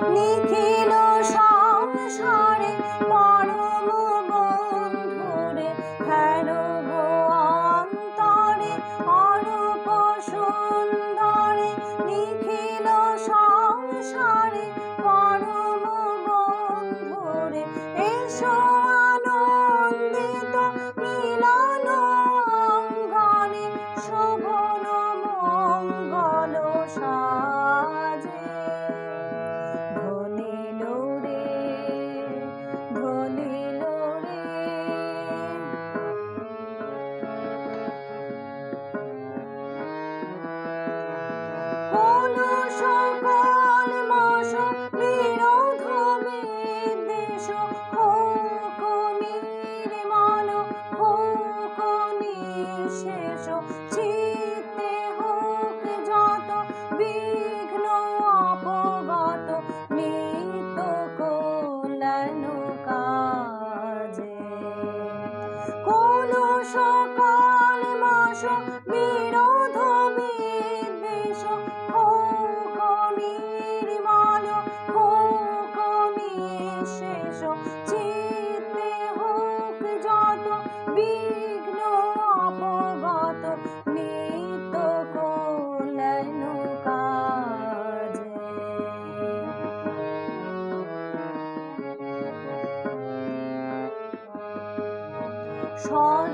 你听 বিরোধ বিদ্বেষ হোক নির্মল হোক নিঃশেষ চিত্তে হোক যত বিঘ্ন অপগত নিত্য কল্যাণ কাজে। সব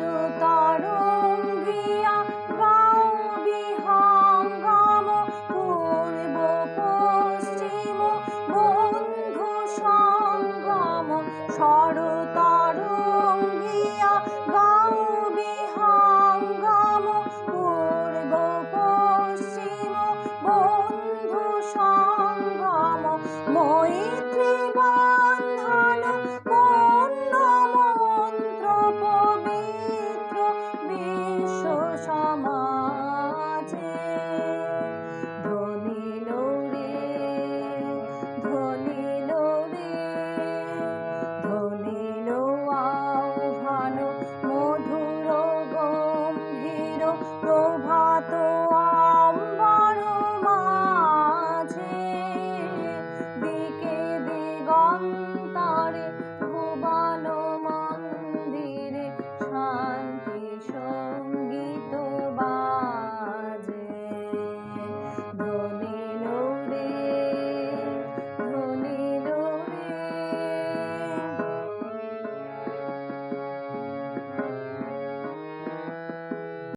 Song.